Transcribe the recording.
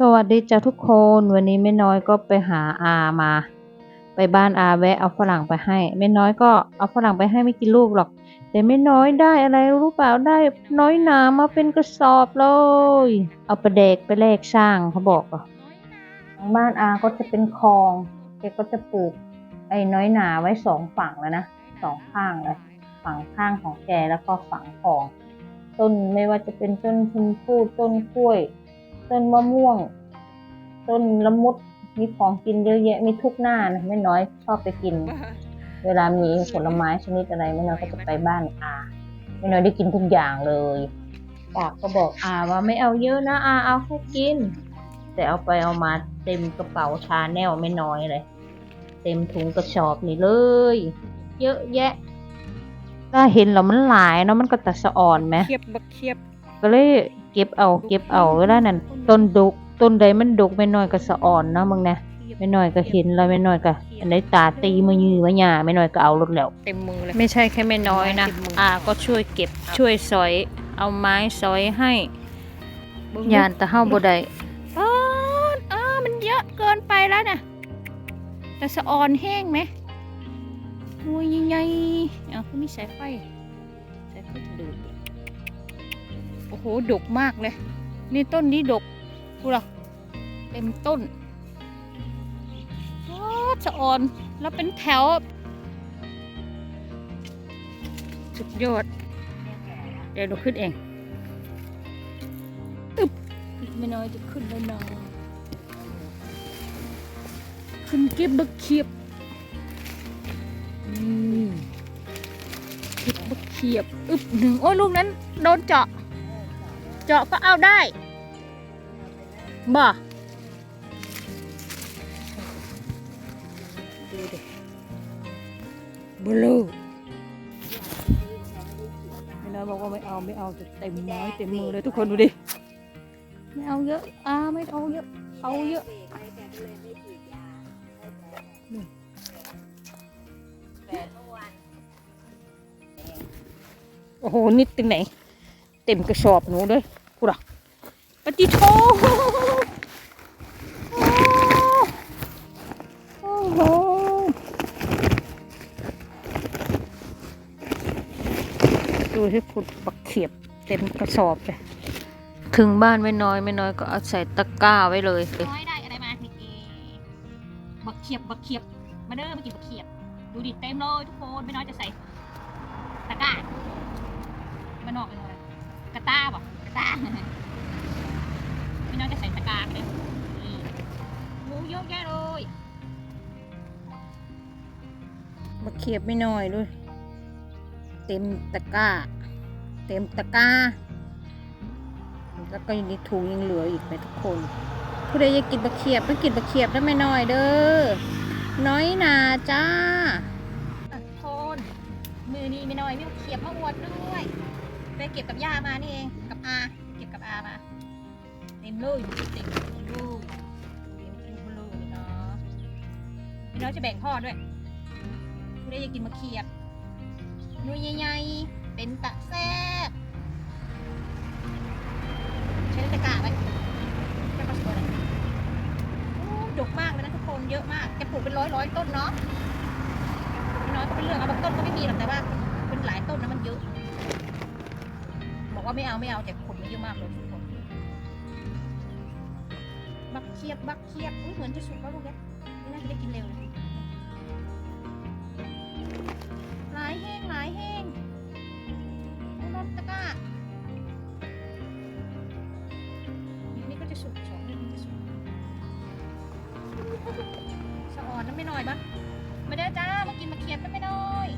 สวัสดีจ้าทุกคนวันนี้แม่น้อยก็ไปหาอามา ไปบ้านอาแวะเอาฝรั่งไปให้แม่น้อยก็เอาฝรั่งไปให้ไม่กี่ลูกหรอก แต่แม่น้อยได้อะไรรู้เปล่าได้น้อยหนามาเป็นกระสอบเลย เอาไปเด็กไปแลกสร้างเขาบอกอะทางบ้านอาก็จะเป็นคลองแกก็จะปลูกไอ้น้อยหนาไว้สองฝั่งแล้วนะสองข้างเลยฝั่งข้างของแกแล้วก็ฝั่งของ ต้นไม่ว่าจะเป็นต้นชมพู่ต้นกล้วย ต้นมะม่วง ต้นละมุด มีของกินเยอะแยะ มีทุกหน้านะไม่น้อยชอบไปกิน เวลามีผลไม้ชนิดอะไรไม่น้อยก็จะไปบ้านอาไม่น้อยได้กินทุกอย่างเลยปากก็บอกอาว่าไม่เอาเยอะนะอาเอาแค่กิน แต่เอาไปเอามาเต็มกระเป๋าชาแนลไม่น้อยเลย เต็มถุงกระสอบนี่เลย เยอะแยะถ้าเห็นแล้วมันหลายเนาะมันก็ตัดสะอ่อนไหมเคียบบักเคียบก็เลยเก็บเอาเก็บเอาเวลานั้น ต้นดกต้นใดมันดกไม่น้อยก็สะอ่อนเนาะมึงนะไม่น้อยก็เห็นแล้วไม่น้อยก็อันใดตาตีมือยือมาหยาไม่น้อยก็เอารถแล้วเต็มมือเลยไม่ใช่แค่ไม่น้อยนะเต็มมืออาก็ช่วยเก็บช่วยสอย เอาไม้สอยให้ยานตะเฮาบ่ได้อ๋ออ๋อมันเยอะเกินไปแล้วนะแต่สะออนแห้งไหมโอ้ยใหญ่ๆเอาคือมีสายไฟสายไฟดูดโอ้โหดกมากเลย นี่ต้นนี้ดก ดูหรอเต็มต้นว้าวสะออนแล้วเป็นแถว สุดยอด เดี๋ยวหนูขึ้นเองอึบไม่น้อยจะขึ้นแล้วนะขึ้นเก็บบักเขียบเก็บบักเขียบ อึบหนึ่งโอ้ยลูกนั้น โดนเจาะ เจาะก็เอาได้ บ่ดูดิบลูไม่น้อยบอกว่าไม่เอาไม่เอาจะเต็มไม้เต็มมือเลยทุกคนดูดิ ไม่เอาเยอะอ่าไม่เอาเยอะ เอาเยอะโอ้โหนิดตึงไหน เต็มกระสอบหนูเลยกูด่ะปฏิโท ดูที่ขุดบักเขียบเต็มกระสอบเลย ถึงบ้านไม่น้อยไม่น้อยก็เอาใส่ตะกร้าไว้เลย น้อยได้อะไรมานี่เองบักเขียบบักเขียบ มาเด้อมากินบักเขียบ ดูดิเต็มเลยทุกคนไม่น้อยจะใส่ตะกร้ามันออกเป็นอะไรกระต้าบอกกระต้าไม่น้อยจะใส่ตะกร้าไปเลยนี่หมูเยอะแยะเลยมาเขียบไม่น้อยด้วย เต็มตะกร้า เต็มตะกร้า แล้วก็ยังมีถุงยังเหลืออีกไหมทุกคน ผู้ใดอยากกินบะเขียบก็กินบะเขียบได้ไม่น้อยเด้อ น้อยหนาจ้าอะทุกคนมือนี้ไม่น้อยมีบักเขียบมาอวดด้วย ไปเก็บกับย่ามานี่เอง กับอา เก็บกับอามา เต็มเลยเต็มเลยเต็มเลยเนาะไม่น้อยจะแบ่งพ่อด้วยไม่ได้อยากกินมะเขียบ หนูใหญ่ๆเป็นตะแซบใช้ตะกร้าไหมจะมาสวยเลยโอ้ดกมากเลยนะทุกคนเยอะมากแกปลูกเป็นร้อยร้อยต้นเนาะไม่น้อยก็เป็นเรื่องเอาบางต้นก็ไม่มีหรอกแต่ว่าเป็นหลายต้นนะมันเยอะบอกว่าไม่เอาไม่เอาแต่ผลมันเยอะมากเลยทุกคนบักเขียบบักเขียบอุ้ยเหมือนจะสุกแล้วลูกเนี้ยไม่น่าจะได้กินเร็วเลย สะอ่อนน้ำไม่น้อยปะมาเด้อจ้ามากินมาเคียบน้ำไม่น้อย